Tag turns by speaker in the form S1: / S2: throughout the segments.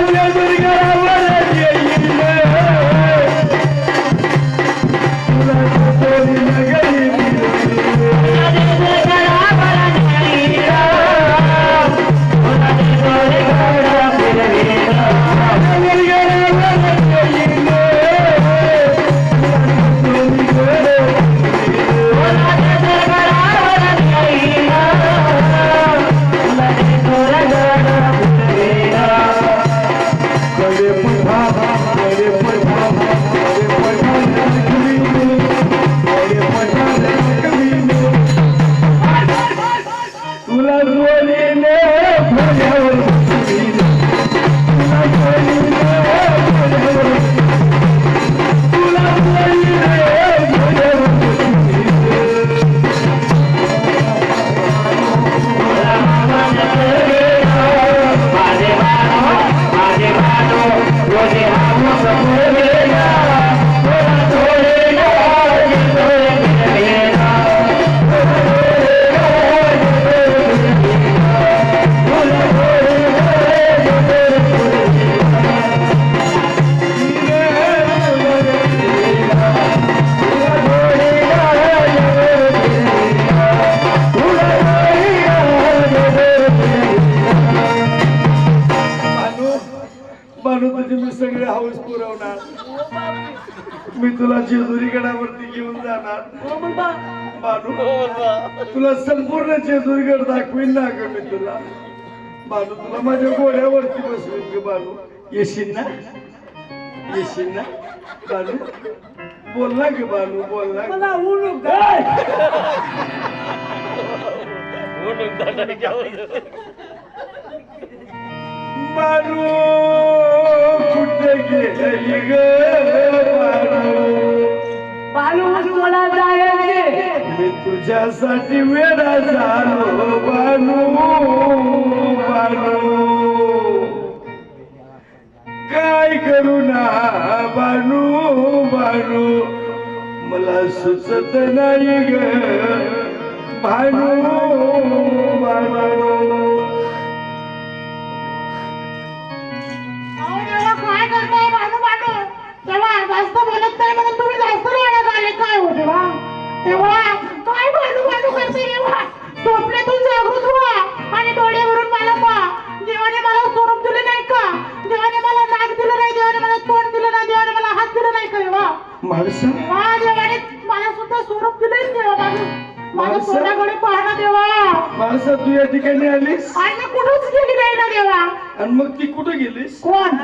S1: Gracias. मी सगळे house पुरवणार.
S2: हो.
S1: मी तुला जेजुरी गडावरती घेऊन जाणार.
S2: हो मग बा.
S1: बानू तुला संपूर्ण जेजुरीगड दाखवीन ना ग मी तुला. बानू तुला माझ्या घोड्यावरती बसवीन ग बानू. येशील ना? येशील ना? बानू बोल ना ग बानू बोल ना
S2: ऊन
S1: बानू! मी तुझ्यासाठी वेडा झालो बानू बानू. काय करू ना बानू बानू? मला सुचत नाही ग भानू माणसा तू या ठिकाणी आलीस?
S3: आणि कुठंच गेली नाही ना देवा.
S1: आणि मग ती कुठं गेलीस?
S3: कोण?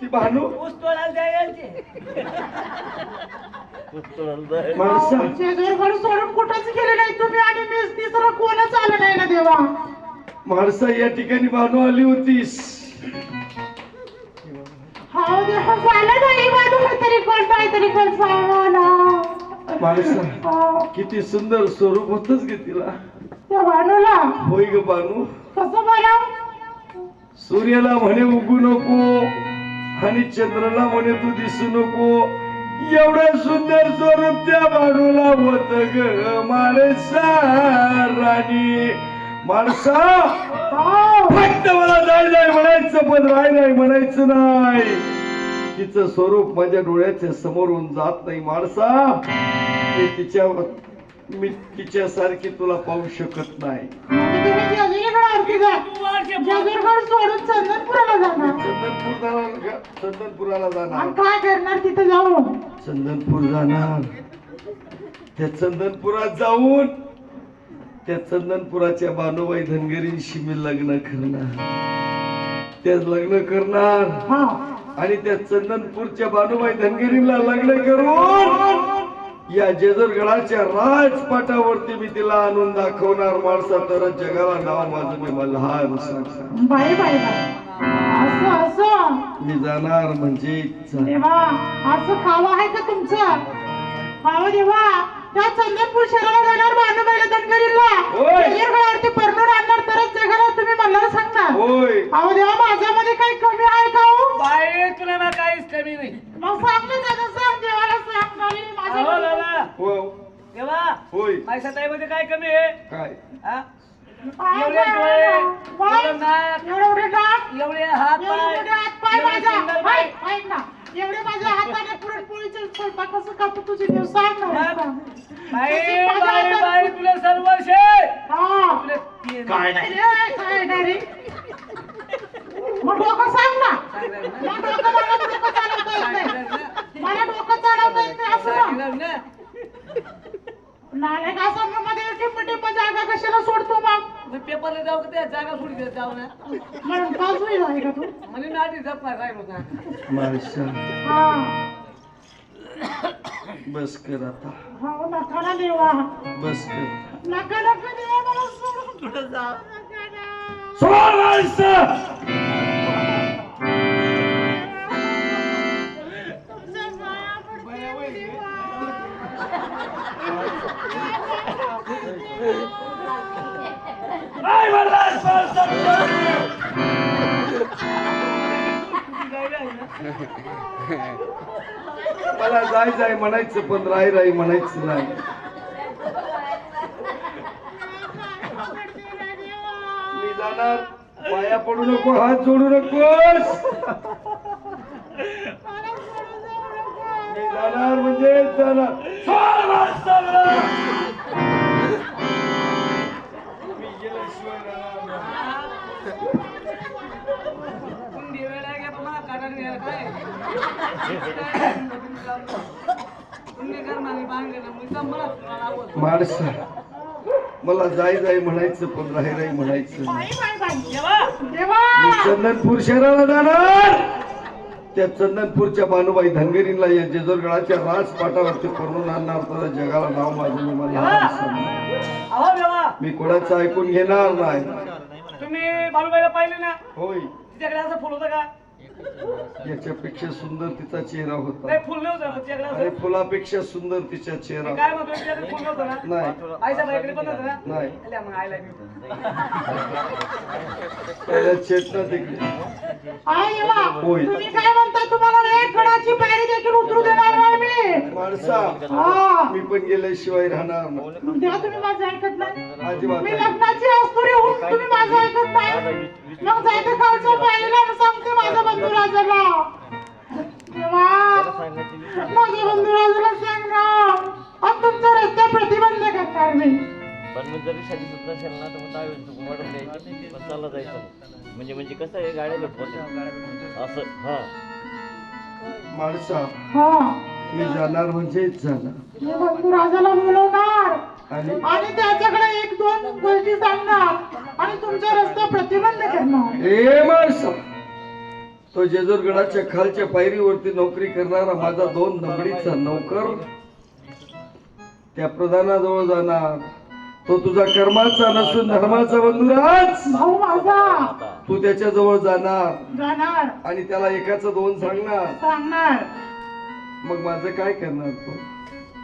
S1: ती भानू?
S2: ऊस तोडायला जायचे
S1: माणसा.
S3: शेजारकडे सोडून कुठंच गेले नाही तुम्ही आणि मी तिसरं कोणच आलं नाही ना देवा.
S1: माणसा या ठिकाणी भानू आली होतीस.
S3: हो देवा झालं नाही माझं काहीतरी कोण काहीतरी कोण सांगा
S1: किती सुंदर स्वरूप होतच गे तिला.
S3: त्या
S1: होय ग बानू
S3: कसं बोला
S1: सूर्याला म्हणे उगू नको. आणि चंद्राला म्हणे तू दिसू नको. एवढं सुंदर स्वरूप त्या बाणूला होत ग. माणसा राणी. माणसा.
S3: हो.
S1: फक्त मला जाय जाय म्हणायचं पण राय नाही म्हणायचं नाही. तिचं स्वरूप माझ्या डोळ्याच्या समोरून जात नाही माणसा. मी तिच्या मी तिच्यासारखी तुला पाहू शकत नाही.
S3: सोडून चंदनपुराला जाणार.
S1: चंदनपूर जाणार का चंदनपुराला जाणार.
S3: आणि काय करणार तिथं जाऊन?
S1: चंदनपूर जाणार. त्या चंदनपुरात जाऊन त्या चंदनपुराच्या बानुबाई धनगरींशी मी लग्न करणार. त्या लग्न करणार.
S3: हा.
S1: आणि त्या चंदनपूरच्या बानुबाई धनगरीला लग्न करून या जेजरगडाच्या राजपाटावरती मी तिला आणून दाखवणार माणसा. तर जगाला नाव माझं मी
S3: असं
S1: मी जाणार म्हणजे
S3: असं खावं आहे का तुमचं? खावं देवा. त्या चंदनपूर शहराला जाणार परनूर आणणार तरच जगाला तुम्ही मला सांगणार.
S1: होय.
S3: अहो देवा माझ्यामध्ये काही कमी आहे का हो?
S2: बाई तुला ना काहीच कमी नाही.
S3: मग सांगलं त्याचं सांग देवाला सांग नाही,
S2: अहो
S3: माझ्या
S2: दादा
S1: हो.
S2: तेव्हा
S1: होय.
S2: माझ्या ताईमध्ये काय कमी आहे?
S1: काय?
S2: हा? एवढे डोळे एवढं नाक
S3: एवढे एवढे
S2: एवढे हात
S3: एवढे
S2: पाय
S3: मोठे हात पाय
S2: एवढे
S3: माझ्या. ऐक ना. एवढे माझ्या हाताने पुरणपोळीचे स्वयंपाक कसं कापू तुझे देव सांग ना.
S2: बाई तुला सर्व शे
S3: हा.
S2: तुला ते-
S1: काय नाही.
S3: अरे, काय नाही रे. मग डोकं सांग ना. मग डोकं मला डोकं चालवता येत नाही. मला डोकं चालवता येत नाही असं सांग.
S2: सांगितलं ना.
S3: नालायक असं मग मध्ये टिप टिप जागा कशाला सोडतो मग?
S2: मग पेपरला जाऊ का त्या जागा सोडी देत जाऊ ना
S3: म्हणून पाचवी आहे का तू.
S2: म्हणजे नाटी जप नाही राहिलो का
S1: माणसा
S3: हा.
S1: बस कर आता.
S3: हो नका ना देवा
S1: बस कर.
S3: नका नका देवा मला सोडून कुठं जा नका ना.
S1: सोड माणसं मला जाय जाय म्हणायचं पण राय राय म्हणायचं नाही. मी जाणार. पाया पडू नको हात जोडू नकोस. मी जाणार म्हणजे जाणार. माणसा. मला जाय जाय म्हणायचं पण राही राही म्हणायचं. मी चंदनपूर शहराला जाणार. त्या चंदनपूरच्या बानुबाई धनगरीला या जेजोरगडाच्या राजपाटावरती करून आणणार. तर जगाला नाव माझं मी मला मी कोणाचं ऐकून घेणार नाही.
S2: तुम्ही बालूबाईला पाहिले ना?
S1: होय.
S2: तिच्याकडे असं फुल होतं का?
S1: याच्यापेक्षा सुंदर तिचा चेहरा होता.
S2: नाही फुल नव्हतं
S1: अरे
S2: असं
S1: फुलापेक्षा सुंदर तिचा
S2: मी
S1: चेहरा
S2: काय म्हणतो तिच्याकडे फुल नव्हतं ना?
S1: नाही.
S2: आईच्या बाईकडे पण नव्हतं ना?
S1: नाही.
S2: अल्या मग आयला घेऊ
S1: त्याला चेतना तिकडे.
S3: आई देवा
S1: होय.
S3: तुम्ही काय म्हणता तुम्हाला एक गडाची पायरी देखील उतरू देणार नाही मी.
S1: माणसा
S3: हा.
S1: मी पण गेल्याशिवाय राहणार नाही.
S3: तेव्हा तुम्ही माझं ऐकत नाही.
S1: अजिबात
S3: मी
S1: नाही.
S3: लग्नाची अस्तुरी होऊन तुम्ही माझं ऐकत नाही. मग जायचं खालच्या पायरीला आणि सांगते माझ्या बंधू राजाला देवा माझ्या बंधू राजाला सांगणार आणि तुमचा रस्ता प्रतिबंध करणार मी.
S4: पण मग जरी शादी सुद्धा असेल ना तर मग दहावी चुकून वाढून द्यायची पण चालला जायचं. म्हणजे म्हणजे कसं आहे गाड्या भेटत असं हा.
S1: माणसा
S3: हा.
S1: मी जाणार म्हणजेच जाणार.
S3: मी बंधू राजाला बोलवणार.
S1: आणि
S3: त्याच्याकडे एक दोन गोष्टी सांगणार. आणि तुमचा रस्ता प्रतिबंध करणार.
S1: माणसा तो जेजूरगडाच्या खालच्या पायरीवरती नोकरी करणारा माझा दोन नंबरीचा नौकर त्या प्रधानाजवळ जाणार. तो तुझा कर्माचा नसून धर्माचा बंधुराज.
S3: भाऊ माझा.
S1: तू त्याच्याजवळ जाणार.
S3: जाणार.
S1: आणि त्याला एकाचं दोन सांगणार.
S3: सांगणार.
S1: मग माझं काय करणार तू?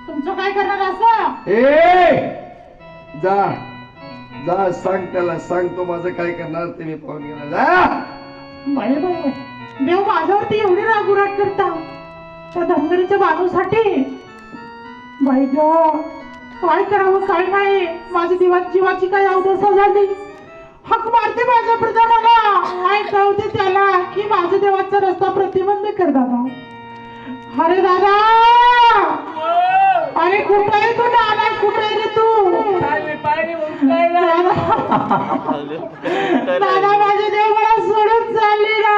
S3: तुमचं काय करणार असं?
S1: ए! जा. जा सांग त्याला सांग तो माझं काय करणार ते मी पाहून घेणार. जा!
S3: बाई बाई बाई. देव माझ्यावरती एवढी रागुराग करता. त्या धनगरीच्या बाजूसाठी बाई ग काय करावं काय नाही. माझी दिवा जीवाची काय अवदशा झाली? हक मारते माझ्या प्रधानाला ऐकवते त्याला की माझ्या देवाचा रस्ता प्रतिबंध कर दादा. अरे दादा! अरे कुठे आहे तू नाना कुठे आहे रे तू.
S2: काय मी पाहिली म्हणून काय ना
S3: दादा दादा माझे देव मला सोडून चालली ना.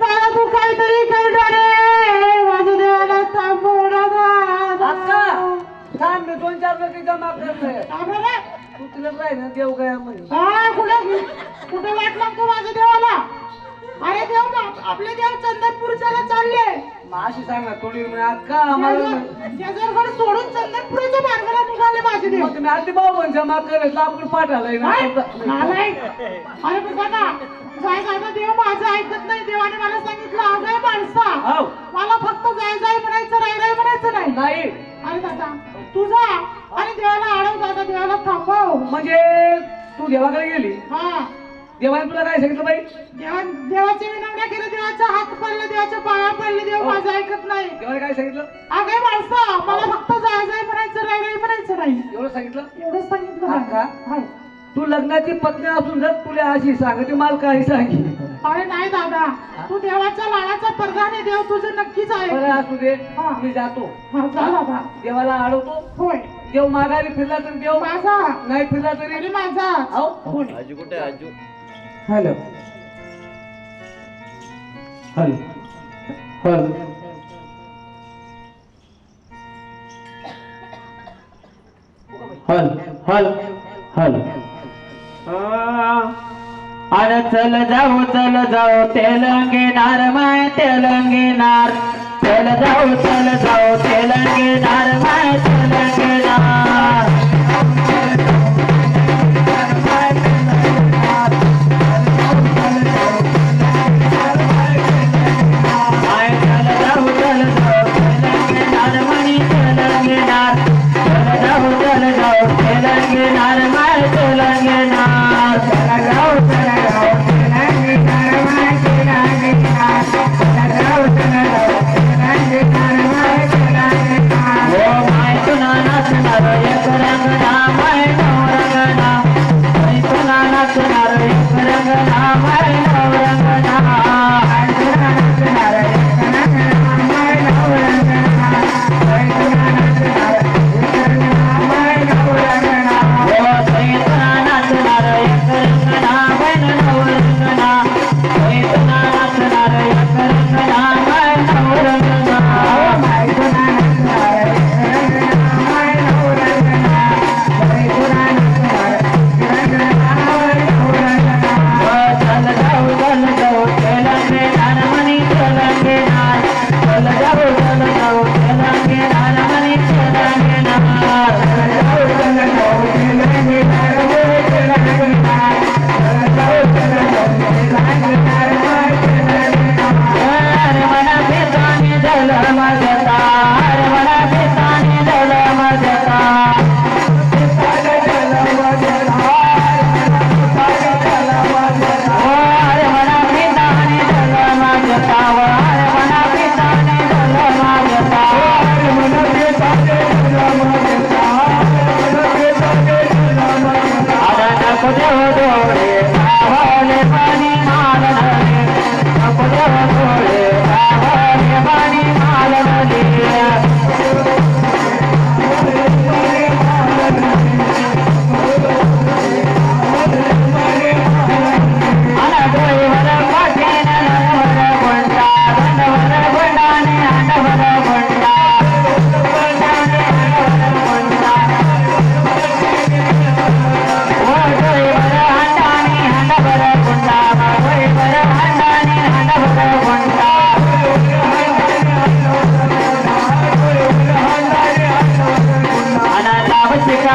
S3: दादा तू काहीतरी करणार रे. माझ्या देवाला थांबव ना दादा
S2: आता थांब दोन चार लोक जमा करतोय. तू तिला राहील देव काय म्हणे
S3: हा, कुठे? कुठे वाट लागतो माझ्या देवाला? अरे देव ना आपले देव चंदनपूरच्याला चालले.
S2: माशी सांग ना थोडी आम्हाला
S3: जजरगड सोडून चंदनपुराच्या मार्गाला निघाले माझे देव.
S2: मग तुम्ही आरती भाऊ म्हणजे करत ना?
S3: नालायक. अरे पण दादा जाय जायचा देव माझं ऐकत नाही देवाने मला सांगितलं अगं माणसा. मला फक्त जाय जाय म्हणायचं राय राय म्हणायचं नाही.
S2: नाही.
S3: अरे दादा तू जा. आणि देवाला आडव दादा देवाला थांबव.
S2: म्हणजे तू देवाकडे गेली?
S3: हा.
S2: देवाने तुला काय सांगितलं बाई?
S3: देवा देवाची विनवण्या केली देवाच्या हात पडले देवाच्या पाया पडले देव माझं ऐकत नाही.
S2: देवाने काय सांगितलं?
S3: अगं माणसा मला फक्त जाय जाय म्हणायचं राय राय म्हणायचं नाही.
S2: एवढं सांगितलं?
S3: एवढंच सांगितलं
S2: हा
S3: मला.
S2: का?
S3: हाय.
S2: तू लग्नाची पत्नी असून जर तुला अशी सांगते मला काही सांगी
S3: अरे नाही दादा तू देवाच्या लाडाचा प्रधान आहे देव तुझं नक्कीच आहे.
S2: असू दे
S3: हा.
S2: मी जातो.
S3: हा जा दादा
S2: देवाला अडवतो
S3: होय.
S2: देव माघारी फिरला तर देव
S3: माझा.
S2: नाही फिरला
S3: अरे
S2: तरी
S3: माझा.
S2: अहो कोण
S4: आजू कुठे आहे? आजू?
S1: Hello. Hello. Hello.
S5: Hello. Hello. Hello. अरे चल जाऊ चल जाऊ तेलंगेनार माय तेलंगेनार. चल जाऊ चल जाऊ तेलंगेनार माय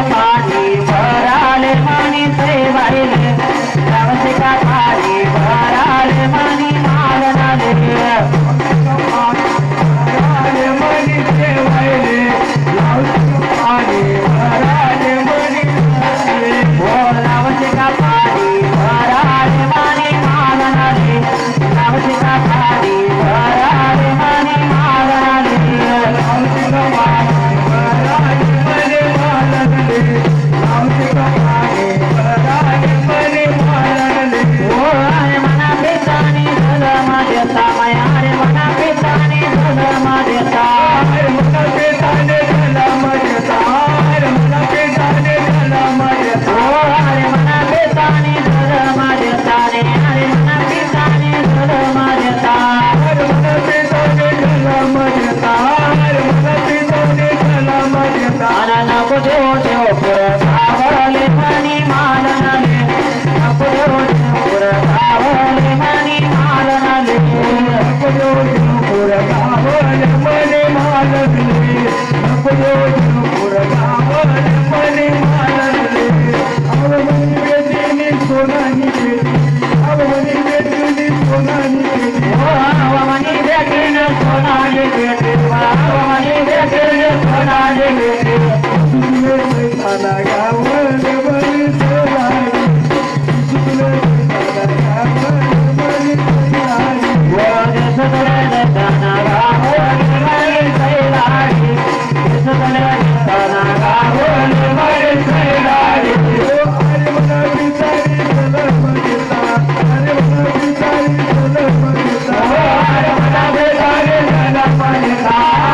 S5: பாட ও